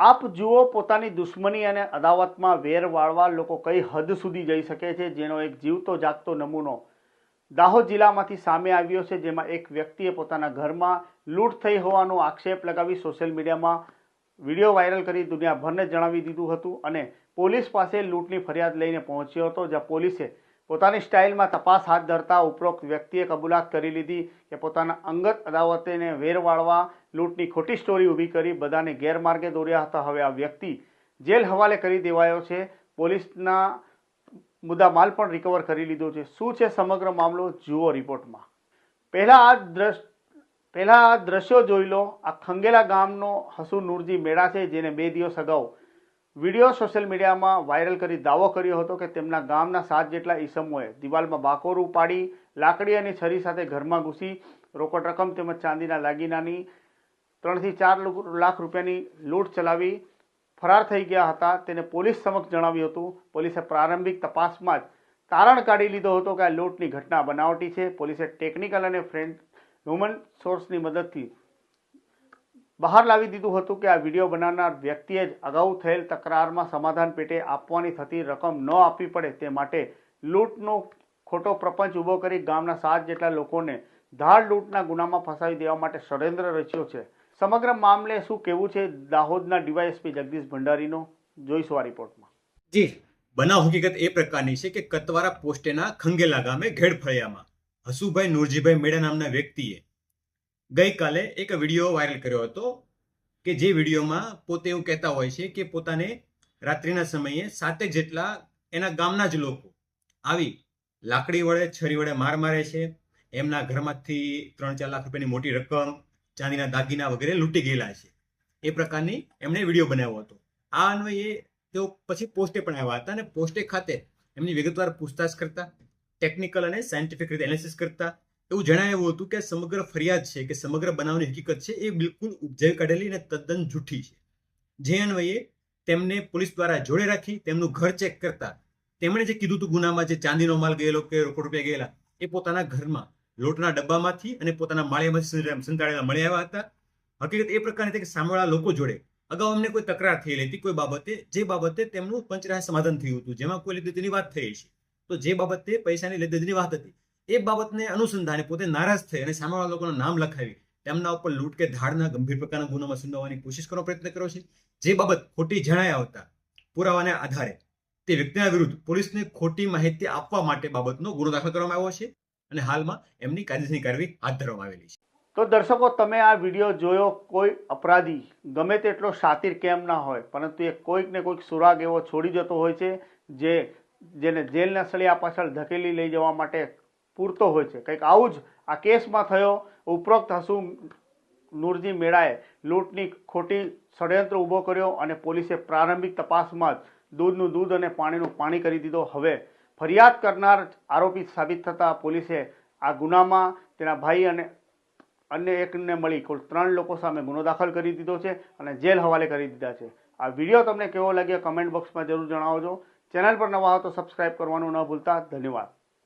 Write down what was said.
આપ જુઓ પોતાની દુશ્મની અને અદાવતમાં વેર વાળવા લોકો કઈ હદ સુધી જઈ શકે છે? જેનો એક જીવતો જાગતો નમૂનો દાહોદ જિલ્લામાંથી સામે આવ્યો છે, જેમાં એક વ્યક્તિએ પોતાના ઘરમાં લૂંટ થઈ હોવાનો આક્ષેપ લગાવી સોશિયલ મીડિયામાં વીડિયો વાયરલ કરી દુનિયાભરને જણાવી દીધું હતું અને પોલીસ પાસે લૂંટની ફરિયાદ લઈને પહોંચ્યો હતો, જ્યાં પોલીસે પોતાની સ્ટાઇલમાં તપાસ હાથ ધરતા ઉપરોક્ત વ્યક્તિએ કબૂલાત કરી લીધી કે પોતાના અંગત અદાવતને વેર વાળવા લૂંટની ખોટી સ્ટોરી ઊભી કરી બધાને ગેરમાર્ગે દોર્યા હતા. હવે આ વ્યક્તિ જેલ હવાલે કરી દેવાયો છે. પોલીસના મુદ્દા માલ પણ રિકવર કરી લીધો છે. શું છે સમગ્ર મામલો? જુઓ રિપોર્ટમાં. પહેલાં આ દ્રશ પહેલાં આ દ્રશ્યો જોઈ લો. આ ખંગેલા ગામનો હસુ નૂરજી મેળા છે, જેને બે દિવસ અગાઉ વીડિયો સોશિયલ મીડિયામાં વાયરલ કરી દાવો કર્યો હતો કે તેમના ગામના સાત જેટલા ઈસમોએ દિવાલમાં બાકોરું પાડી લાકડી અને છરી સાથે ઘરમાં ઘૂસી, રોકડ રકમ તેમજ ચાંદીના દાગીનાની ત્રણથી ચાર લાખ રૂપિયાની લૂંટ ચલાવી ફરાર થઈ ગયા હતા. તેને પોલીસ સમક્ષ જણાવ્યું હતું. પોલીસે પ્રારંભિક તપાસમાં જ તારણ કાઢી લીધો હતો કે આ લૂંટની ઘટના બનાવટી છે. પોલીસે ટેકનિકલ અને ફ્રેન્ડ, હ્યુમન સોર્સની મદદથી બહાર લાવી દીધું હતું કે આ વીડિયો બનાવનાર વ્યક્તિએ જ અગાઉ થયેલ તકરારમાં સમાધાન પેટે આપવાની થતી રકમ ન આપવી પડે તે માટે લૂંટનો ખોટો પ્રપંચ ઊભો કરી ગામના સાત જેટલા લોકોને ધાડ લૂંટના ગુનામાં ફસાવી દેવા માટે ષડયંત્ર રચ્યો છે. સમગ્ર મામલે શું કેવું છે દાહોદના ડીવાયએસપી જગદીશ ભંડારીનો? જોઈશું આ રિપોર્ટમાં. જી, બનાવ હકીકત એ પ્રકારની છે કે કતવારા પોસ્ટેના ખંગેલા ગામે ઘેડફળિયામાં હસુભાઈ નુરજીભાઈ મેડા નામના વ્યક્તિએ ગઈકાલે એક વીડિયો વાયરલ કર્યો હતો કે જે વિડીયોમાં પોતે એવું કહેતા હોય છે કે પોતાને રાત્રિના સમયે સાતે જેટલા એના ગામના જ લોકો આવી લાકડી વડે, છરી વડે માર મારે છે. એમના ઘરમાંથી ત્રણ ચાર લાખ રૂપિયાની મોટી રકમ ચાંદીના દાગીના વગેરે લૂંટી ગયેલા છે. એ પ્રકારની એમણે વીડિયો બનાવ્યો હતો. આ અન્વયે તેઓ પછી પોસ્ટે પણ આવ્યા હતા અને પોસ્ટે ખાતે એમની વિગતવાર પૂછતાછ કરતા, ટેકનિકલ અને સાયન્ટિફિક રીતે એનાલિસિસ કરતા એવું જણાવ્યું હતું કે સમગ્ર ફરિયાદ છે કે સમગ્ર બનાવની હકીકત છે એ બિલકુલ ઉપજાવી કાઢેલી અને તદ્દન જૂઠી છે. જે અન્વયે તેમને પોલીસ દ્વારા જોડે રાખી, તેમનું ઘર ચેક કરતા તેમણે જે કીધું હતું ગુનામાં, જે ચાંદીનો માલ ગયેલો કે રોકડ રૂપિયા ગયેલા, એ પોતાના ઘરમાં લોટના ડબ્બામાંથી અને પોતાના માળિયામાંથી સંતાડેલા મળી આવ્યા હતા. હકીકત એ પ્રકારની હતી કે સામેવાળા લોકો જોડે અગાઉ અમને કોઈ તકરાર થયેલી હતી, કોઈ બાબતે, જે બાબતે તેમનું પંચરાય સમાધાન થયું હતું, જેમાં કોઈ લીધેની વાત થઈ છે તો જે બાબતે પૈસાની લેદેની વાત હતી, એ બાબતને અનુસંધાને પોતે નારાજ થઈ અને સામેવાળા લોકોનું નામ લખાવી તેમના ઉપર લૂંટ કે ધાડના ગંભીર પ્રકારના ગુનામાં સંડોવવાની કોશિશ કરવાનો પ્રયત્ન કર્યો છે. જે બાબત ખોટી જણાયા આવતા પુરાવાને આધારે તે વ્યક્તિના વિરુદ્ધ પોલીસને ખોટી માહિતી આપવા માટે બાબતનો ગુનો દાખલ કરવામાં આવ્યો છે. અને હાલમાં એમની કાયદેસરની કાર્યવાહી હાથ ધરવામાં આવેલી છે. તો દર્શકો, તમે આ વીડિયો જોયો, કોઈ અપરાધી ગમે તેટલો શાતિર કેમ ના હોય, પરંતુ એ કોઈક ને કોઈક સુરાગ એવો છોડી જતો હોય છે, જે જેને જેલના સળિયા પાછળ ધકેલી લઈ જવા માટે પૂરતો હોય છે. કંઈક આવું જ આ કેસમાં થયો. ઉપરોક્ત હસુ નૂરજી મેળાએ લૂંટની ખોટી ષડયંત્ર ઊભો કર્યો અને પોલીસે પ્રારંભિક તપાસમાં જ દૂધનું દૂધ અને પાણીનું પાણી કરી દીધો. હવે ફરિયાદ કરનાર આરોપી સાબિત થતાં પોલીસે આ ગુનામાં તેના ભાઈ અને અન્ય એકને મળી કુલ ત્રણ લોકો સામે ગુનો દાખલ કરી દીધો છે અને જેલ હવાલે કરી દીધા છે. આ વીડિયો તમને કેવો લાગ્યો કમેન્ટ બોક્સમાં જરૂર જણાવજો. ચેનલ પર નવા હો તો સબસ્ક્રાઇબ કરવાનું ન ભૂલતા. ધન્યવાદ.